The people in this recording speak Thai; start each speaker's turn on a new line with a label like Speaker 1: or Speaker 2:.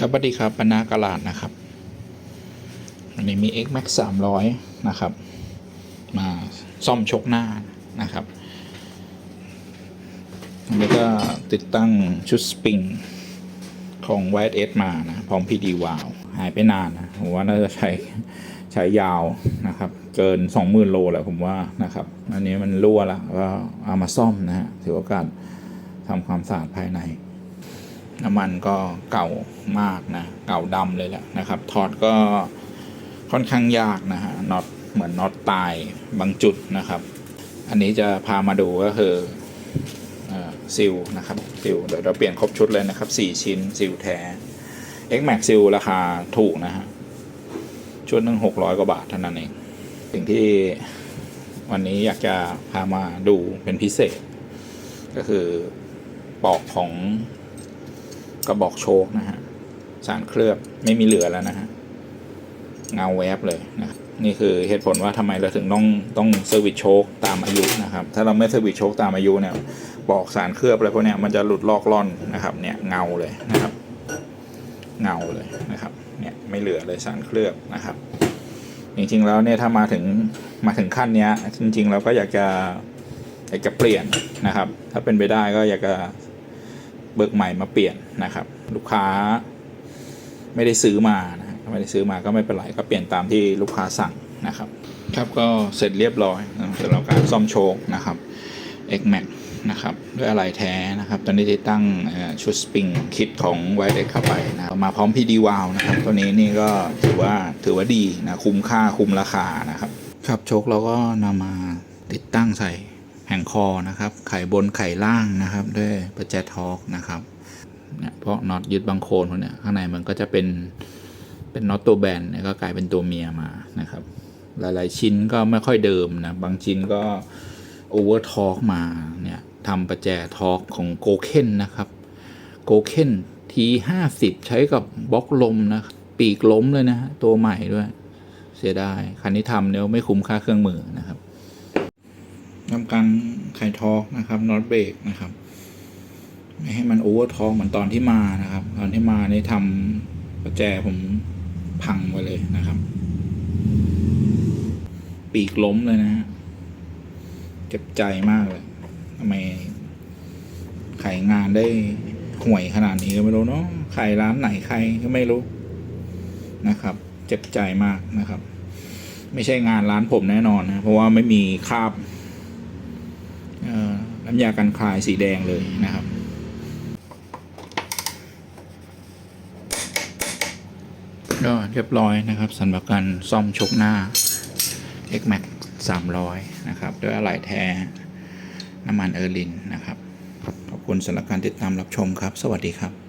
Speaker 1: ครับสวัสดีครับปนากลาดนะครับ อันนี้มี X Max 300 นะครับ มาซ่อมชกหน้านะครับอันนี้ก็ติดตั้งชุดสปริงของ w s S มานะ พร้อม PD วาลหายไปนานนะผมว่าน่าจะใช้ใช้ยาวนะครับ เกิน 20,000 โลแหละผมว่านะครับ อันนี้มันรั่วแล้วก็เอามาซ่อมนะฮะถือโอกาสทำความสะอาดภายใน น้ำมันก็เก่ามากนะ เก่าดำเลยแหละนะครับ ถอดก็ค่อนข้างยากนะฮะน็อตเหมือนน็อตตายบางจุดนะครับ อันนี้จะพามาดูก็คือซิลนะครับซิลเดี๋ยวเราเปลี่ยนครบชุดเลยนะครับ 4 ชิ้นซิลแท้ X Max ซิลราคาถูกนะฮะชุดหนึ่งหกร้อยกว่าบาทเท่านั้นเองสิ่งที่วันนี้อยากจะพามาดูเป็นพิเศษ ก็คือปอกของ กระบอกโชคนะฮะสารเคลือบไม่มีเหลือแล้วนะฮะเงาแวบเลยนะนี่คือเหตุผลว่าทำไมเราถึงต้องต้องเซอร์วิสโชคตามอายุนะครับ ถ้าเราไม่เซอร์วิสโชคตามอายุเนี่ยบอกสารเคลือบอะไรพวกเนี้ยมันจะหลุดลอกล่อนนะครับ เนี่ยเงาเลยนะครับ เงาเลยนะครับ เนี่ยไม่เหลือเลยสารเคลือบนะครับ จริงๆแล้วเนี่ยถ้ามาถึงมาถึงขั้นเนี้ย จริงๆเราก็อยากจะอยากจะเปลี่ยนนะครับ ถ้าเป็นไปได้ก็อยากจะ เบิกใหม่มาเปลี่ยนนะครับ ลูกค้าไม่ได้ซื้อมานะไม่ได้ซื้อมาก็ไม่เป็นไรก็เปลี่ยนตามที่ลูกค้าสั่งนะครับ ครับก็เสร็จเรียบร้อยสำหรับการซ่อมโชคนะครับ X Max นะครับด้วยอะไรแท้นะครับ ตอนนี้ติดตั้งชุดสปริงคิดของ White X เข้าไปนะมาพร้อม PD w a l นะครับตัวนี้นี่ก็ถือว่าถือว่าดีนะคุ้มค่าคุ้มราคานะครับ ครับโชคเราก็นำมาติดตั้งใส่ แผงคอนะครับ ไข่บนไข่ล่างนะครับ ด้วยประแจทอกนะครับเนี่ยเพราะน็อตยึดบางโคนพวกเนี้ยข้างในมันก็จะเป็นเป็นน็อตตัวแบนเนี่ยก็กลายเป็นตัวเมียมานะครับ หลายๆชิ้นก็ไม่ค่อยเดิมนะ บางชิ้นก็โอเวอร์ทอกมาเนี่ยทำประแจทอกของโกเคนนะครับโกเคนทีห้าสิบใช้กับบล็อกลมนะปีกล้มเลยนะฮะตัวใหม่ด้วย เสียดายคันนี้ทำเนี่ยไม่คุ้มค่าเครื่องมือนะครับ ทำการไขทอกนะครับน็อตเบรกนะครับ ไม่ให้มันโอเวอร์ทอกเหมือนตอนที่มานะครับ ตอนที่มานี่ทำประแจผมพังไปเลยนะครับ ปีกล้มเลยนะฮะเจ็บใจมากเลยทำไมขายงานได้ห่วยขนาดนี้ก็ไม่รู้เนาะขายร้านไหนใครก็ไม่รู้นะครับ เจ็บใจมากนะครับ ไม่ใช่งานร้านผมแน่นอนนะ เพราะว่าไม่มีคราบ น้ำยากันคลายสีแดงเลยนะครับ ก็เรียบร้อยนะครับสำหรับการซ่อมชกหน้า X Max 300 นะครับ ด้วยอะไหล่แท้น้ำมันเออร์ลินนะครับ ขอบคุณสำหรับการติดตามรับชมครับ สวัสดีครับ